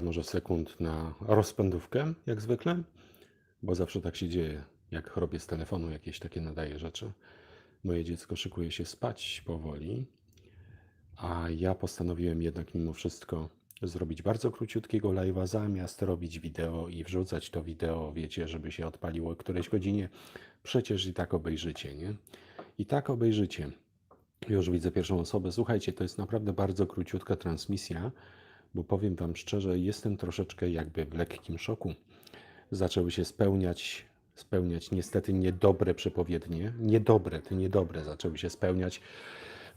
może sekund na rozpędówkę, jak zwykle, bo zawsze tak się dzieje, jak robię z telefonu jakieś takie nadaje rzeczy. Moje dziecko szykuje się spać powoli, a ja postanowiłem jednak mimo wszystko zrobić bardzo króciutkiego live'a, zamiast robić wideo i wrzucać to wideo, wiecie, żeby się odpaliło o którejś godzinie. Przecież i tak obejrzycie, nie? I tak obejrzycie. Już widzę pierwszą osobę. Słuchajcie, to jest naprawdę bardzo króciutka transmisja, bo powiem Wam szczerze, jestem troszeczkę jakby w lekkim szoku. Zaczęły się spełniać, spełniać niestety niedobre przepowiednie. Niedobre, te niedobre zaczęły się spełniać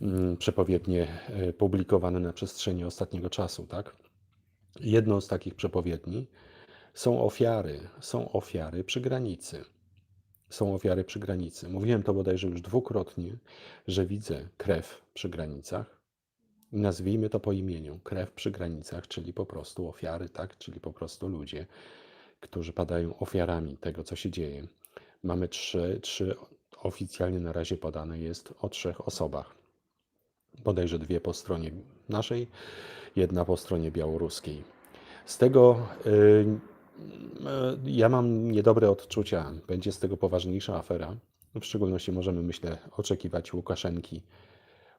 mm, przepowiednie e, publikowane na przestrzeni ostatniego czasu, tak? Jedną z takich przepowiedni są ofiary, są ofiary przy granicy. Są ofiary przy granicy. Mówiłem to bodajże już dwukrotnie, że widzę krew przy granicach. Nazwijmy to po imieniu. Krew przy granicach, czyli po prostu ofiary, tak? Czyli po prostu ludzie, którzy padają ofiarami tego, co się dzieje. Mamy trzy, trzy oficjalnie na razie podane jest o trzech osobach. Bodajże dwie po stronie naszej, jedna po stronie białoruskiej. Z tego y, y, ja mam niedobre odczucia. Będzie z tego poważniejsza afera. W szczególności możemy, myślę, oczekiwać Łukaszenki,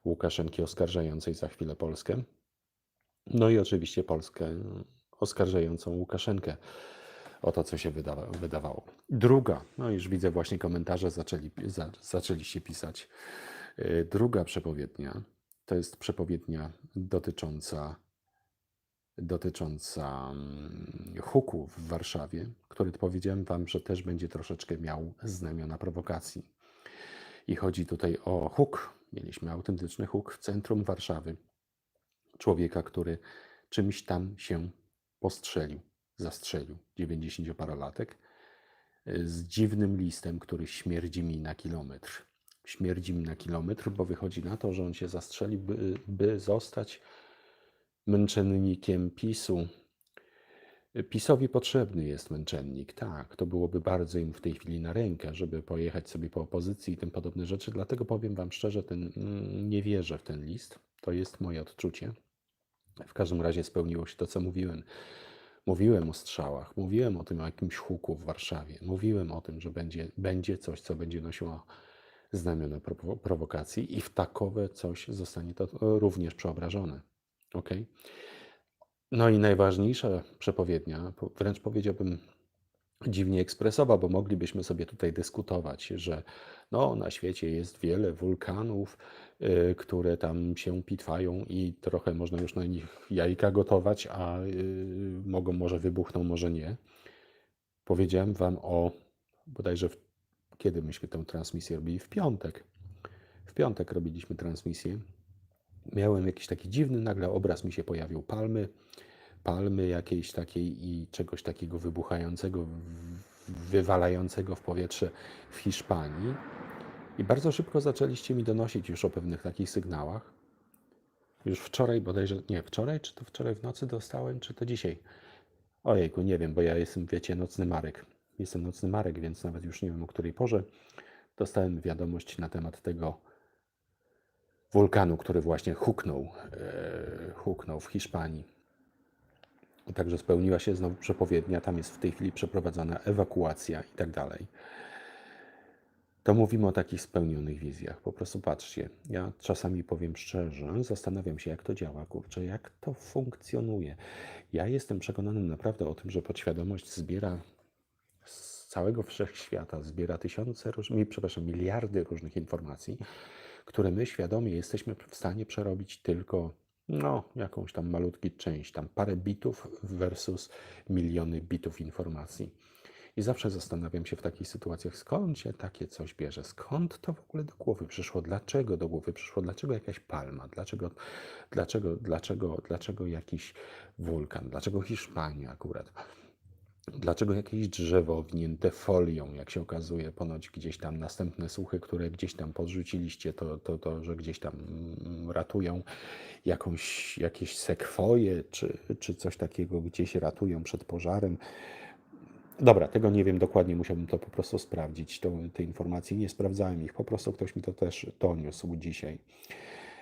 Łukaszenki oskarżającej za chwilę Polskę. No i oczywiście Polskę oskarżającą Łukaszenkę o to, co się wydawa wydawało. Druga, no już widzę właśnie komentarze, zaczęli, za, zaczęliście pisać. Y, Druga przepowiednia to jest przepowiednia dotycząca, dotycząca mm, huku w Warszawie, który powiedziałem Wam, że też będzie troszeczkę miał znamiona prowokacji. I chodzi tutaj o huk. Mieliśmy autentyczny huk w centrum Warszawy. Człowieka, który czymś tam się postrzelił, zastrzelił. 90-parolatek y, z dziwnym listem, który śmierdzi mi na kilometr. Śmierdzi mi na kilometr, bo wychodzi na to, że on się zastrzelił, by, by zostać męczennikiem PiSu. PiSowi potrzebny jest męczennik, tak. To byłoby bardzo im w tej chwili na rękę, żeby pojechać sobie po opozycji i tym podobne rzeczy. Dlatego powiem Wam szczerze, ten, mm, nie wierzę w ten list. To jest moje odczucie. W każdym razie spełniło się to, co mówiłem. Mówiłem o strzałach, mówiłem o tym o jakimś huku w Warszawie, mówiłem o tym, że będzie, będzie coś, co będzie nosiło znamiona prowo- prowokacji i w takowe coś zostanie to również przeobrażone. Ok? No i najważniejsza przepowiednia, po- wręcz powiedziałbym dziwnie ekspresowa, bo moglibyśmy sobie tutaj dyskutować, że no, na świecie jest wiele wulkanów, y, które tam się pitwają i trochę można już na nich jajka gotować, a y, mogą, może wybuchną, może nie. Powiedziałem Wam o, bodajże w, kiedy myśmy tę transmisję robili? W piątek. W piątek robiliśmy transmisję. Miałem jakiś taki dziwny, nagle obraz mi się pojawił palmy, palmy jakiejś takiej i czegoś takiego wybuchającego, wywalającego w powietrze w Hiszpanii. I bardzo szybko zaczęliście mi donosić już o pewnych takich sygnałach. Już wczoraj bodajże, nie, wczoraj, czy to wczoraj w nocy dostałem, czy to dzisiaj? Ojejku, nie wiem, bo ja jestem, wiecie, nocny Marek. Jestem nocny Marek, więc nawet już nie wiem o której porze. Dostałem wiadomość na temat tego wulkanu, który właśnie huknął, e, huknął w Hiszpanii. Także spełniła się znowu przepowiednia, tam jest w tej chwili przeprowadzana ewakuacja i tak dalej. To mówimy o takich spełnionych wizjach. Po prostu patrzcie, ja czasami powiem szczerze, zastanawiam się, jak to działa, kurczę, jak to funkcjonuje. Ja jestem przekonany naprawdę o tym, że podświadomość zbiera z całego wszechświata, zbiera tysiące, mi- przepraszam, miliardy różnych informacji, które my świadomie jesteśmy w stanie przerobić tylko no, jakąś tam malutki część, tam parę bitów versus miliony bitów informacji. I zawsze zastanawiam się w takich sytuacjach, skąd się takie coś bierze, skąd to w ogóle do głowy przyszło, dlaczego do głowy przyszło, dlaczego jakaś palma, dlaczego, dlaczego, dlaczego, dlaczego jakiś wulkan, dlaczego Hiszpania akurat. Dlaczego jakieś drzewo owinięte folią, jak się okazuje, ponoć gdzieś tam następne słuchy, które gdzieś tam podrzuciliście, to, to, to że gdzieś tam mm, ratują jakąś, jakieś sekwoje, czy, czy coś takiego gdzieś ratują przed pożarem. Dobra, tego nie wiem dokładnie, musiałbym to po prostu sprawdzić. To, te informacje nie sprawdzałem ich, po prostu ktoś mi to też doniósł dzisiaj.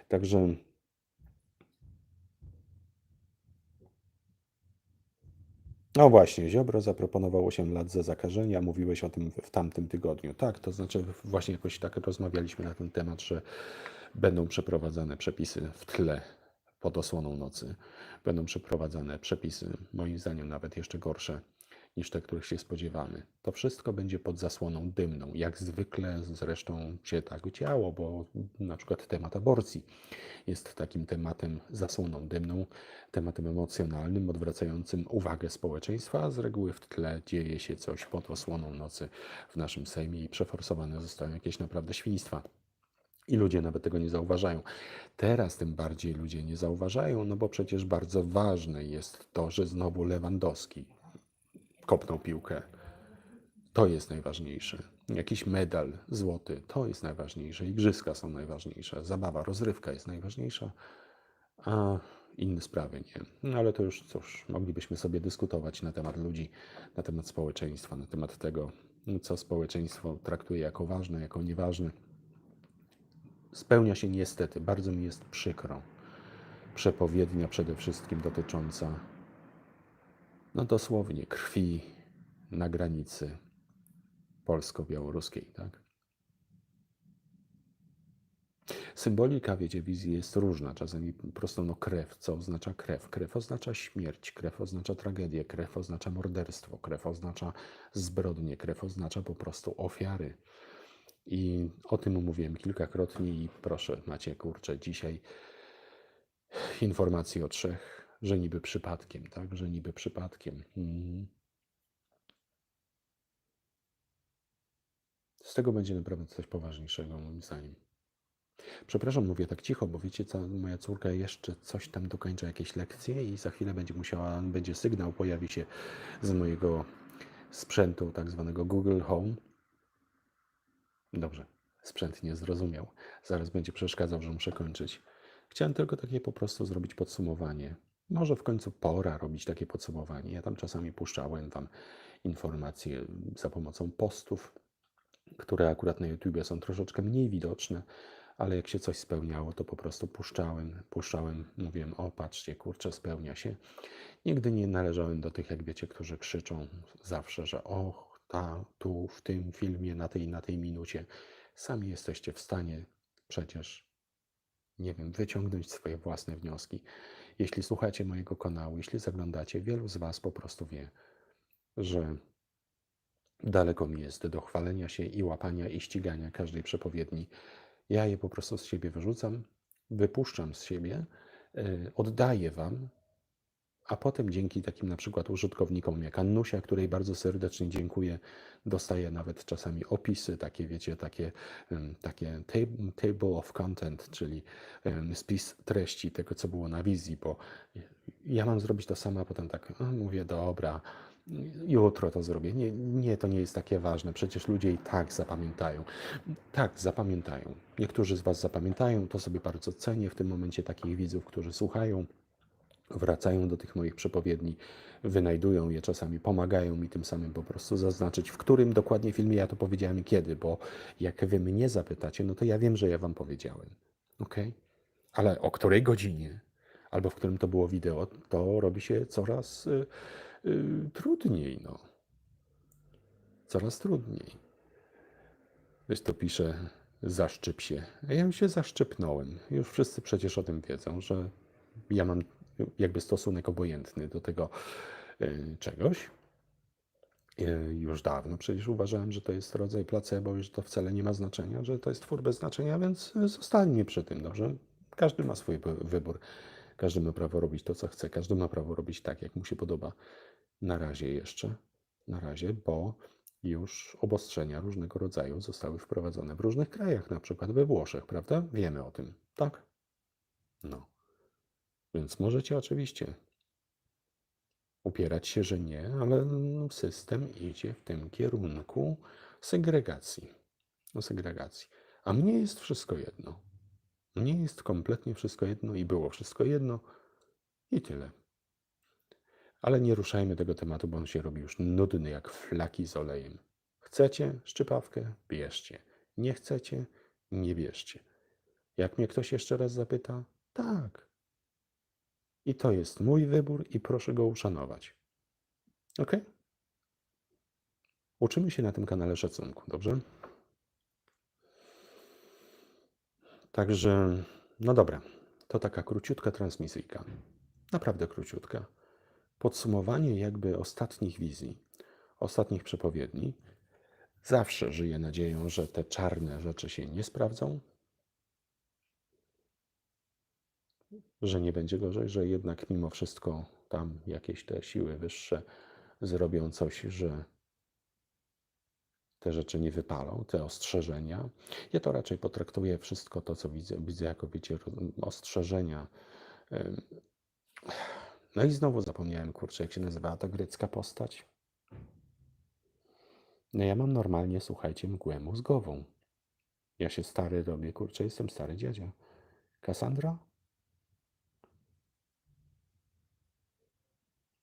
Także No właśnie, Ziobro zaproponował 8 lat za zakażenie, a mówiłeś o tym w tamtym tygodniu. Tak, to znaczy właśnie jakoś tak rozmawialiśmy na ten temat, że będą przeprowadzane przepisy w tle pod osłoną nocy. Będą przeprowadzane przepisy, moim zdaniem nawet jeszcze gorsze niż te, których się spodziewamy. To wszystko będzie pod zasłoną dymną. Jak zwykle zresztą się tak działo, bo na przykład temat aborcji jest takim tematem zasłoną dymną, tematem emocjonalnym, odwracającym uwagę społeczeństwa, a z reguły w tle dzieje się coś pod osłoną nocy w naszym Sejmie i przeforsowane zostają jakieś naprawdę świństwa. I ludzie nawet tego nie zauważają. Teraz tym bardziej ludzie nie zauważają, no bo przecież bardzo ważne jest to, że znowu Lewandowski kopnął piłkę. To jest najważniejsze. Jakiś medal złoty, to jest najważniejsze. Igrzyska są najważniejsze. Zabawa, rozrywka jest najważniejsza, a inne sprawy nie. No ale to już cóż, moglibyśmy sobie dyskutować na temat ludzi, na temat społeczeństwa, na temat tego, co społeczeństwo traktuje jako ważne, jako nieważne. Spełnia się niestety, bardzo mi jest przykro, przepowiednia przede wszystkim dotycząca, no dosłownie, krwi na granicy polsko-białoruskiej, tak? Symbolika, wiecie, wizji jest różna. Czasami po prostu no, krew, co oznacza krew? Krew oznacza śmierć, krew oznacza tragedię, krew oznacza morderstwo, krew oznacza zbrodnie, krew oznacza po prostu ofiary. I o tym mówiłem kilkakrotnie i proszę, macie kurczę, dzisiaj informacji o trzech, że niby przypadkiem, tak? Że niby przypadkiem. Mhm. Z tego będzie naprawdę coś poważniejszego, moim zdaniem. Przepraszam, mówię tak cicho, bo wiecie co, moja córka jeszcze coś tam dokończa jakieś lekcje i za chwilę będzie musiała, będzie sygnał, pojawi się z mojego sprzętu, tak zwanego Google Home. Dobrze, sprzęt nie zrozumiał. Zaraz będzie przeszkadzał, że muszę kończyć. Chciałem tylko takie po prostu zrobić podsumowanie. Może w końcu pora robić takie podsumowanie. Ja tam czasami puszczałem tam informacje za pomocą postów, które akurat na YouTubie są troszeczkę mniej widoczne, ale jak się coś spełniało, to po prostu puszczałem, puszczałem, mówiłem, o patrzcie, kurczę, spełnia się. Nigdy nie należałem do tych, jak wiecie, którzy krzyczą zawsze, że och, ta, tu, w tym filmie, na tej, na tej minucie. Sami jesteście w stanie przecież, nie wiem, wyciągnąć swoje własne wnioski. Jeśli słuchacie mojego kanału, jeśli zaglądacie, wielu z Was po prostu wie, że daleko mi jest do chwalenia się i łapania i ścigania każdej przepowiedni. Ja je po prostu z siebie wyrzucam, wypuszczam z siebie, yy, oddaję Wam, a potem dzięki takim na przykład użytkownikom jak Annusia, której bardzo serdecznie dziękuję, dostaję nawet czasami opisy, takie wiecie, takie, takie tab- table of content, czyli spis treści tego, co było na wizji, bo ja mam zrobić to samo, a potem tak mówię, dobra, jutro to zrobię. Nie, nie, to nie jest takie ważne. Przecież ludzie i tak zapamiętają. Tak, zapamiętają. Niektórzy z Was zapamiętają, to sobie bardzo cenię w tym momencie takich widzów, którzy słuchają, wracają do tych moich przepowiedni, wynajdują je czasami, pomagają mi tym samym po prostu zaznaczyć, w którym dokładnie filmie ja to powiedziałem i kiedy, bo jak Wy mnie zapytacie, no to ja wiem, że ja Wam powiedziałem. Ok? Ale o której godzinie? Albo w którym to było wideo, to robi się coraz y, y, trudniej, no. Coraz trudniej. Wiesz, to pisze, zaszczep się. Ja już się zaszczepnąłem. Już wszyscy przecież o tym wiedzą, że ja mam jakby stosunek obojętny do tego y, czegoś. Y, Już dawno przecież uważałem, że to jest rodzaj placebo i że to wcale nie ma znaczenia, że to jest twór bez znaczenia, więc zostańmy przy tym, dobrze? Każdy ma swój wy- wybór. Każdy ma prawo robić to, co chce. Każdy ma prawo robić tak, jak mu się podoba. Na razie jeszcze, na razie, bo już obostrzenia różnego rodzaju zostały wprowadzone w różnych krajach, na przykład we Włoszech, prawda? Wiemy o tym, tak? No. Więc możecie oczywiście upierać się, że nie, ale system idzie w tym kierunku segregacji. No, segregacji. A mnie jest wszystko jedno. Mnie jest kompletnie wszystko jedno i było wszystko jedno i tyle. Ale nie ruszajmy tego tematu, bo on się robi już nudny jak flaki z olejem. Chcecie szczypawkę? Bierzcie. Nie chcecie? Nie bierzcie. Jak mnie ktoś jeszcze raz zapyta? Tak. I to jest mój wybór i proszę go uszanować. Ok? Uczymy się na tym kanale szacunku, dobrze? Także, no dobra, to taka króciutka transmisyjka. Naprawdę króciutka. Podsumowanie jakby ostatnich wizji, ostatnich przepowiedni. Zawsze żyję nadzieją, że te czarne rzeczy się nie sprawdzą, że nie będzie gorzej, że jednak mimo wszystko tam jakieś te siły wyższe zrobią coś, że te rzeczy nie wypalą, te ostrzeżenia. Ja to raczej potraktuję wszystko to, co widzę, widzę jako, wiecie, ostrzeżenia. No i znowu zapomniałem, kurczę, jak się nazywała ta grecka postać. No ja mam normalnie, słuchajcie, mgłę mózgową. Ja się stary robię, kurczę, jestem stary dziadzia. Kassandra?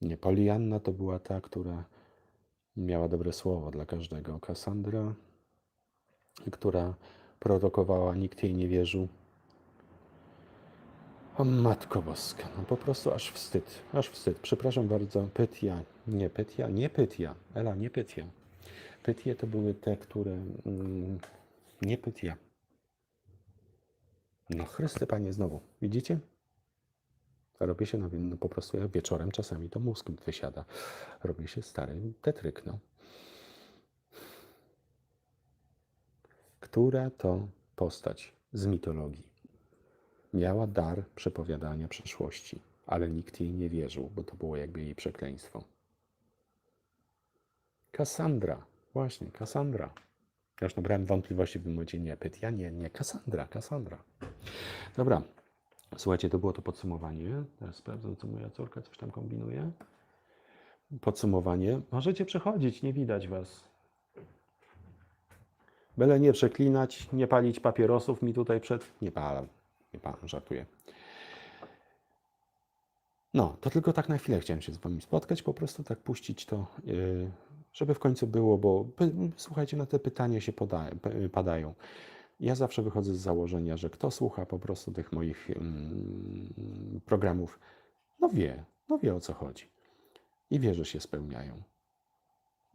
Nie, Polianna to była ta, która miała dobre słowo dla każdego. Kassandra, która prorokowała, nikt jej nie wierzył. O Matko Boska, no po prostu aż wstyd, aż wstyd. Przepraszam bardzo, Pytia, nie Pytia, nie Pytia, Ela, nie Pytia. Pytie to były te, które, mm, nie Pytia. No Chryste Panie, znowu, widzicie? Robię się, no, no po prostu jak wieczorem czasami to mózg wysiada. Robię się stary tetryk, no. Która to postać z mitologii miała dar przepowiadania przyszłości, ale nikt jej nie wierzył, bo to było jakby jej przekleństwo. Kassandra, właśnie, Kassandra. Już nabrałem wątpliwości w tym momencie, nie, Pytia, nie, nie, Kassandra, Kassandra. Dobra, słuchajcie, to było to podsumowanie. Teraz sprawdzę, co moja córka coś tam kombinuje. Podsumowanie. Możecie przechodzić, nie widać was. Byle nie przeklinać, nie palić papierosów mi tutaj przed... Nie palam, nie palam, żartuję. No, to tylko tak na chwilę chciałem się z Wami spotkać, po prostu tak puścić to, yy, żeby w końcu było, bo słuchajcie, na te pytania się padają. Ja zawsze wychodzę z założenia, że kto słucha po prostu tych moich mm, programów, no wie, no wie o co chodzi. I wie, że się spełniają.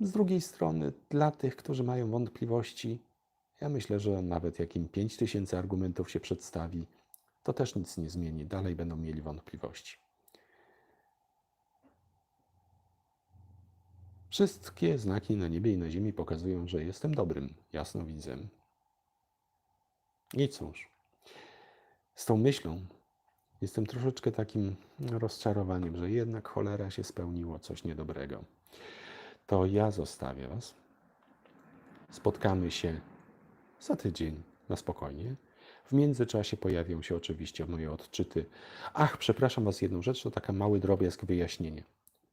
Z drugiej strony, dla tych, którzy mają wątpliwości, ja myślę, że nawet jak im 5000 argumentów się przedstawi, to też nic nie zmieni. Dalej będą mieli wątpliwości. Wszystkie znaki na niebie i na ziemi pokazują, że jestem dobrym jasnowidzem. I cóż, z tą myślą jestem troszeczkę takim rozczarowaniem, że jednak cholera się spełniło coś niedobrego. To ja zostawię Was. Spotkamy się za tydzień na spokojnie. W międzyczasie pojawią się oczywiście moje odczyty. Ach, przepraszam Was jedną rzecz, to taka mały drobiazg wyjaśnienie.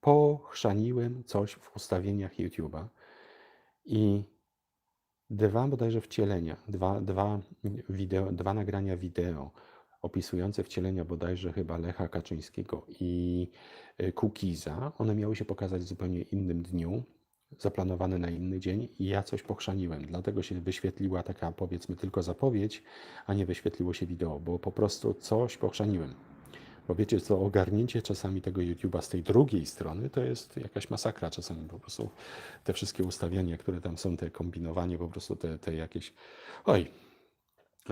Pochrzaniłem coś w ustawieniach YouTube'a i dwa bodajże wcielenia, dwa, dwa, wideo, dwa nagrania wideo opisujące wcielenia bodajże chyba Lecha Kaczyńskiego i y, Kukiza. One miały się pokazać w zupełnie innym dniu, zaplanowane na inny dzień i ja coś pochrzaniłem. Dlatego się wyświetliła taka powiedzmy tylko zapowiedź, a nie wyświetliło się wideo, bo po prostu coś pochrzaniłem. Bo wiecie co, ogarnięcie czasami tego YouTube'a z tej drugiej strony to jest jakaś masakra czasami po prostu. Te wszystkie ustawienia, które tam są, te kombinowanie, po prostu te, te jakieś... Oj,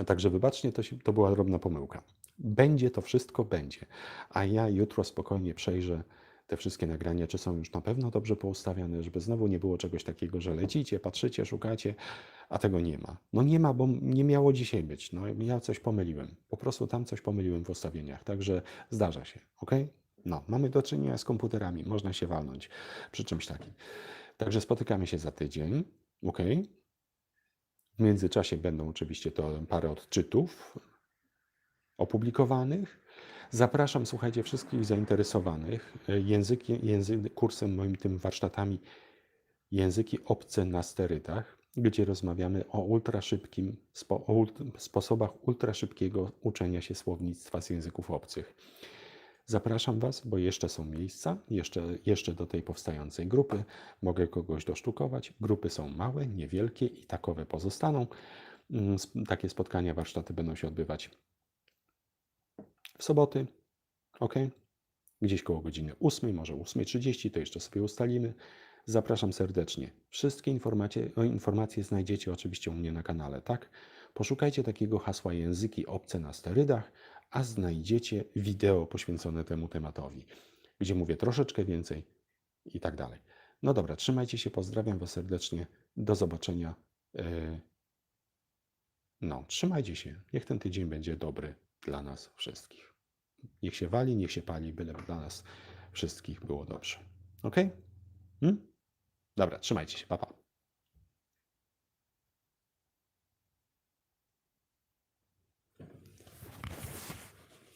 Także wybaczcie, to, się, to była drobna pomyłka. Będzie to wszystko, będzie. A ja jutro spokojnie przejrzę te wszystkie nagrania, czy są już na pewno dobrze poustawiane, żeby znowu nie było czegoś takiego, że lecicie, patrzycie, szukacie, a tego nie ma. No nie ma, bo nie miało dzisiaj być. No ja coś pomyliłem. Po prostu tam coś pomyliłem w ustawieniach, także zdarza się, ok? No, mamy do czynienia z komputerami, można się walnąć przy czymś takim. Także spotykamy się za tydzień, ok? W międzyczasie będą oczywiście to parę odczytów opublikowanych. Zapraszam, słuchajcie, wszystkich zainteresowanych e, języki, język, kursem moim tym warsztatami języki obce na sterytach, gdzie rozmawiamy o ultraszybkim, spo, o ult- sposobach ultraszybkiego uczenia się słownictwa z języków obcych. Zapraszam Was, bo jeszcze są miejsca, jeszcze, jeszcze do tej powstającej grupy. Mogę kogoś dosztukować. Grupy są małe, niewielkie i takowe pozostaną. Mm, Takie spotkania, warsztaty będą się odbywać w soboty. Ok? gdzieś koło godziny 8, może 8.30, to jeszcze sobie ustalimy. Zapraszam serdecznie. Wszystkie informacje, informacje znajdziecie oczywiście u mnie na kanale, tak? Poszukajcie takiego hasła języki obce na sterydach, a znajdziecie wideo poświęcone temu tematowi, gdzie mówię troszeczkę więcej i tak dalej. No dobra, trzymajcie się, pozdrawiam Was serdecznie. Do zobaczenia. Yy, No, trzymajcie się. Niech ten tydzień będzie dobry dla nas wszystkich. Niech się wali, niech się pali, byle dla nas wszystkich było dobrze. Ok? Hmm? Dobra, trzymajcie się. Pa, pa.